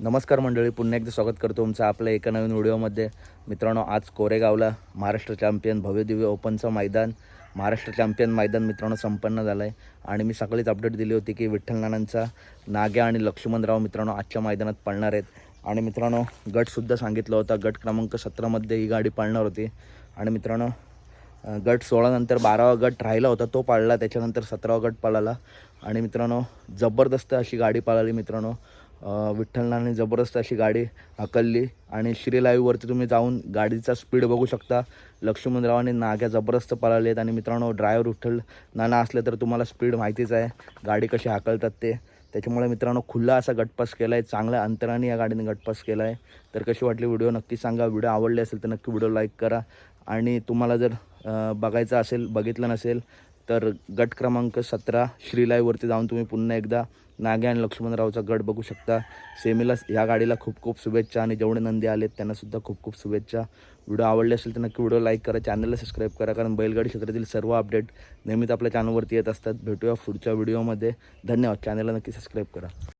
नमस्कार मंडळी पुन्हा एकदा स्वागत करतो तुमचं आपल्या एका नवीन व्हिडिओमध्ये. मित्रांनो आज कोरेगावला महाराष्ट्र चॅम्पियन भव्यदिव्य ओपनचं मैदान महाराष्ट्र चॅम्पियन मैदान मित्रांनो संपन्न झालं आहे आणि मी सकाळीच अपडेट दिली होती की विठ्ठल नानांचा नाग्या आणि लक्ष्मणराव मित्रांनो आजच्या मैदानात पळणार आहेत. आणि मित्रांनो गटसुद्धा सांगितला होता गट क्रमांक सतरामध्ये ही गाडी पळणार होती. आणि मित्रांनो गट सोळानंतर बारावा गट राहिला होता तो पाळला त्याच्यानंतर सतरावा गट पळाला. आणि मित्रांनो जबरदस्त अशी गाडी पळाली मित्रांनो. विठ्ठलनाने जबरदस्त अशी गाडी हाकलली. आणि श्री लाईव्हवरती तुम्ही जाऊन गाडीचा स्पीड बघू शकता. लक्ष्मणरावाने नाग्या जबरदस्त पळाले आहेत आणि मित्रांनो ड्रायव्हर विठ्ठल नाना असले तर तुम्हाला स्पीड माहितीच आहे. गाडी कशी हाकलतात ते. त्याच्यामुळे मित्रांनो खुल्ला असा गटपास केला आहे चांगल्या अंतराने या गाडीने गटपास केला आहे तर कशी वाटली व्हिडिओ नक्की सांगा. व्हिडिओ आवडले असेल तर नक्की व्हिडिओ लाईक करा. आणि तुम्हाला जर बघायचं असेल बघितलं नसेल तर गट क्रमांक सतरा श्रीलाईवरती जाऊन तुम्ही पुन्हा एकदा नागे आणि लक्ष्मणरावचा गट बघू शकता. सेमीला ह्या गाडीला खूप खूप शुभेच्छा आणि जेवढे नंदी आलेत त्यांनासुद्धा खूप खूप शुभेच्छा. व्हिडिओ आवडले असेल तर नक्की व्हिडिओ लाईक करा चॅनलला सबस्क्राईब करा कारण बैलगाडी क्षेत्रातील सर्व अपडेट नेहमीच आपल्या चॅनलवरती येत असतात. भेटूया पुढच्या व्हिडिओमध्ये. धन्यवाद. चॅनलला नक्की सबस्क्राईब करा.